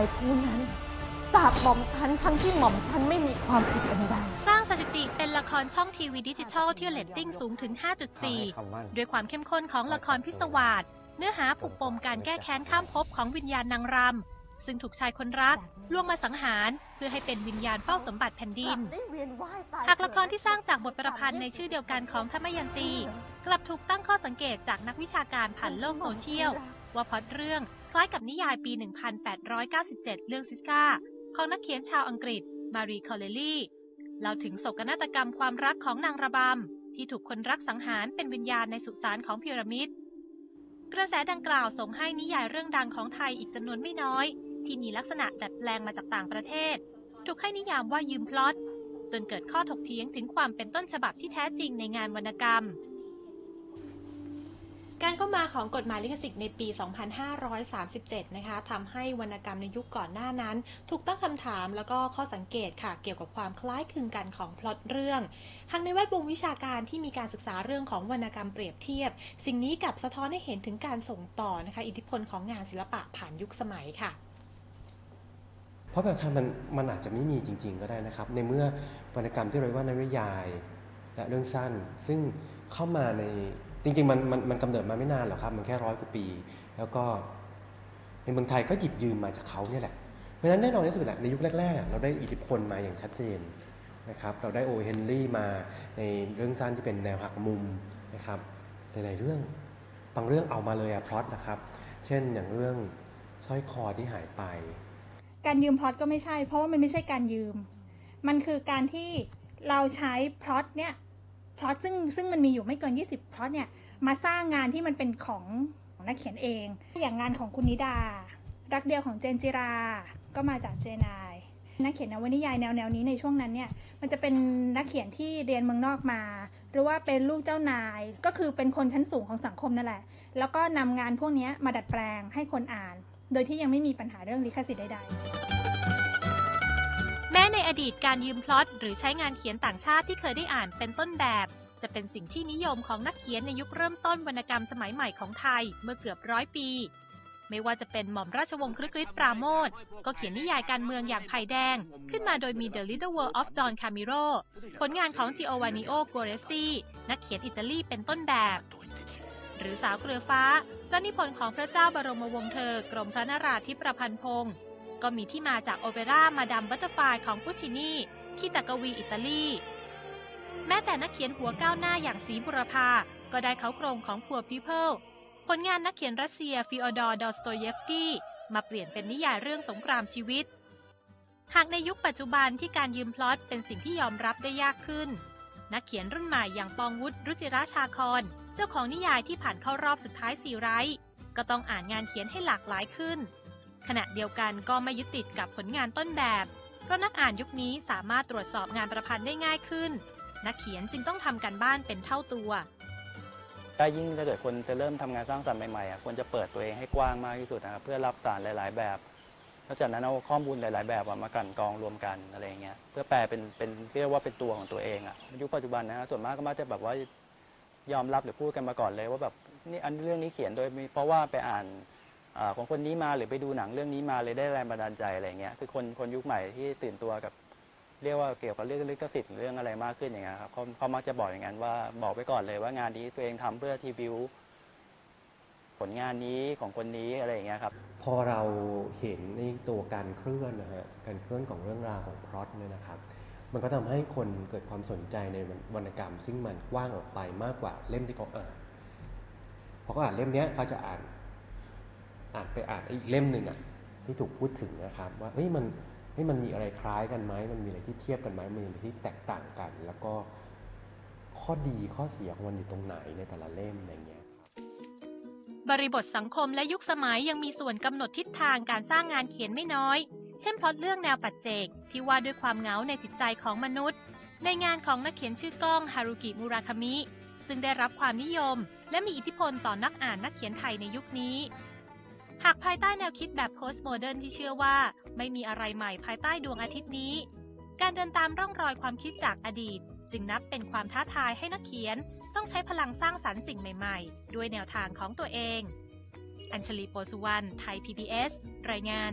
ายผู้นั้นสาบหม่อมฉันทั้งที่หม่อมฉันไม่มีความผิดอันใด สร้างสถิติเป็นละครช่องทีวีดิจิทัลที่เรตติ้งสูงถึง 5.4 ด้วยความเข้มข้นของละครพิศวาสเนื้อหาปลุกปมการแก้แค้นข้ามภพของวิญญาณนางรำ ซึ่งถูกชายคนรักล่วงมาสังหาร เพื่อให้เป็นวิญญาณเฝ้าสมบัติแผ่นดิน หากละครที่สร้างจากบทประพันธ์ในชื่อเดียวกันของธรรมยันตี กลับถูกตั้งข้อสังเกตจากนักวิชาการผ่านโลกโซเชียล ว่าพอตเรื่อง คล้ายกับนิยายปี 1897 เรื่องซิสกาของนักเขียนชาวอังกฤษ มารีคอเลลี่เล่าถึงโศกนาฏกรรมความรักของนางระบำ ที่ถูกคนรักสังหารเป็นวิญญาณในสุสานของพีระมิด กระแสดังกล่าวส่งให้นิยายเรื่องดังของไทยอีกจำนวนไม่น้อย ที่มีลักษณะดัดแปลงมาจากต่างประเทศ ถูกให้นิยามว่ายืมพล็อตจนเกิดข้อถกเถียงถึงความเป็นต้นฉบับที่แท้จริงในงานวรรณกรรม การเข้ามาของกฎหมายลิขสิทธิ์ในปี 2537 นะคะทำให้วรรณกรรมในยุคก่อนหน้านั้น ถูกตั้งคำถามแล้วก็ข้อสังเกตค่ะ เกี่ยวกับความคล้ายคลึงกันของพล็อตเรื่องทางในแวดวงวิชาการที่มีการศึกษาเรื่องของวรรณกรรมเปรียบเทียบ สิ่งนี้กับสะท้อนให้เห็นถึงการส่งต่อนะคะอิทธิพลของงานศิลปะผ่านยุคสมัยค่ะเพราะแบบทางมันมันอาจจะไม่มีจริง ๆ ก็ได้นะครับ ในเมื่อวรรณกรรมที่เรียกว่านวนิยาย และเรื่องสั้น ซึ่งเข้ามาใน จริงๆมันมันมันกำเนิดมาไม่นานหรอกครับ มันแค่ร้อยกว่าปี แล้วก็ในเมืองไทยก็หยิบยืมมาจากเขาเนี่ยแหละเพราะฉะนั้นแน่นอนที่สุดแหละในยุคแรกๆเราได้อิทธิพลมาอย่างชัดเจนนะครับ เราได้โอเฮนรี่มาในเรื่องสั้นที่เป็นแนวหักมุมนะครับหลายๆเรื่องบางเรื่องเอามาเลยอะพล็อตนะครับ เช่นอย่างเรื่องสร้อยคอที่หายไป การยืมพล็อตก็ไม่ใช่ เพราะว่ามันไม่ใช่การยืม มันคือการที่เราใช้พล็อตเนี่ย พลอตซึ่งซึ่งมันมีอยู่ไม่เกิน 20พล็อตเนี่ยมาสร้างงานที่มันเป็นของของนักเขียนเอง อย่างงานของคุณนิดา รักเดียวของเจนจิรา ก็มาจากเจนายนักเขียนนวนิยายแนวแนวนี้ในช่วงนั้นเนี่ยมันจะเป็นนักเขียนที่เรียนเมืองนอกมา หรือว่าเป็นลูกเจ้านาย ก็คือเป็นคนชั้นสูงของสังคมนั่นแหละ แล้วก็นำงานพวกนี้มาดัดแปลงให้คนอ่าน โดยที่ยังไม่มีปัญหาเรื่องลิขสิทธิ์ใด ๆ แม้ในอดีตการยืมพล็อตหรือใช้งานเขียนต่างชาติที่เคยได้อ่านเป็นต้นแบบ จะเป็นสิ่งที่นิยมของนักเขียนในยุคเริ่มต้นวรรณกรรมสมัยใหม่ของไทยเมื่อเกือบร้อยปี ไม่ว่าจะเป็นหม่อมราชวงศ์ครึกฤทธิ์ปราโมทก็เขียนนิยายการเมืองอย่างไผ่แดง ขึ้นมาโดยมี The Little World of John Camilo ผลงานของ Giovanni Guaresi นักเขียนอิตาลีเป็นต้นแบบ หรือสาวเกลือฟ้าพระนิพนธ์ของพระเจ้าบรมวงศ์เธอ กรมพระนราธิประพันธ์พงศ์ ก็มีที่มาจากโอเปร่ามาดามบัตเตอร์ฟลายของพุชินีที่ตะกวีอิตาลี แม้แต่นักเขียนหัวก้าวหน้าอย่างศรีบุรพาก็ได้เขาโครงของ Poor People ผลงานนักเขียนรัสเซียฟิออดอร์ดอสโตเยฟสกี้มาเปลี่ยนเป็นนิยายเรื่องสงครามชีวิต หากในยุคปัจจุบันที่การยืมพล็อตเป็นสิ่งที่ยอมรับได้ยากขึ้น นักเขียนรุ่นใหม่อย่างปองวุฒิรุจิราชาคอนเจ้าของนิยายที่ผ่านเข้ารอบสุดท้ายสี่ไร้ก็ต้องอ่านงานเขียนให้หลากหลายขึ้น ขณะเดียวกันก็ไม่ยึดติดกับผลงานต้นแบบ เพราะนักอ่านยุคนี้สามารถตรวจสอบงานประพันธ์ได้ง่ายขึ้น นักเขียนจึงต้องทำการบ้านเป็นเท่าตัวยิ่งถ้าเกิดคนจะเริ่มทำงานสร้างสรรค์ใหม่ๆควรจะเปิดตัวเองให้กว้างมากที่สุดนะครับเพื่อรับสารหลาย ๆ แบบนอกจากนั้นเอาข้อมูลหลาย ๆ แบบมากันกรองรวมกันอะไรเงี้ยเพื่อแปลเป็นเป็นเรียกว่าเป็นตัวของตัวเองอะยุคปัจจุบันนะฮะส่วนมากก็มักจะแบบว่ายอมรับหรือพูดกันมาก่อนเลย ว่าแบบนี่อันเรื่องนี้เขียนโดยมีเพราะว่าไปอ่าน อาของคนนี้มาหรือไปดูหนังเรื่องนี้มาเลยได้แรงบันดาลใจอะไรเงี้ยคือคนคนยุคใหม่ที่ตื่นตัวกับเรียกว่าเกี่ยวกับเรื่องลิขสิทธิ์หรือเรื่องอะไรมากขึ้นอย่างเงี้ยครับเขาเขามักจะบอกอย่างนั้นว่าบอกไปก่อนเลยว่างานนี้ตัวเองทำเพื่อทีวิวผลงานนี้ของคนนี้อะไรอย่างเงี้ยครับ พอเราเห็นในตัวการเคลื่อนนะฮะการเคลื่อนของเรื่องราวของพล็อตเนี่ยนะครับ มันก็ทำให้คนเกิดความสนใจในวรรณกรรม ซึ่งมันกว้างออกไปมากกว่าเล่มที่เขาอ่านพอเขาอ่านเล่มเนี้ยเขาจะอ่าน อ่านไปอ่านอีกเล่มหนึ่งอะที่ถูกพูดถึงนะครับ ว่าเฮ้ยมันเฮ้ยมันมีอะไรคล้ายกันไหมมันมีอะไรที่เทียบกันไหมมันมีอะไรที่แตกต่างกัน แล้วก็ข้อดีข้อเสียของมันอยู่ตรงไหนในแต่ละเล่มอะไรเงี้ยครับบริบทสังคมและยุคสมัยยังมีส่วนกำหนดทิศทางการสร้างงานเขียนไม่น้อย เช่นพล็อตเรื่องแนวปัจเจก ที่ว่าด้วยความเหงาในจิตใจของมนุษย์ ในงานของนักเขียนชื่อก้องฮารุกิมุราคามิ ซึ่งได้รับความนิยม และมีอิทธิพลต่อนักอ่านนักเขียนไทยในยุคนี้ หากภายใต้แนวคิดแบบโพสต์โมเดิร์นที่เชื่อว่า ไม่มีอะไรใหม่ภายใต้ดวงอาทิตย์นี้ การเดินตามร่องรอยความคิดจากอดีต จึงนับเป็นความท้าทายให้นักเขียน ต้องใช้พลังสร้างสรรค์สิ่งใหม่ๆ ด้วยแนวทางของตัวเอง อัญชลีโปสุวรรณไทย PBS รายงาน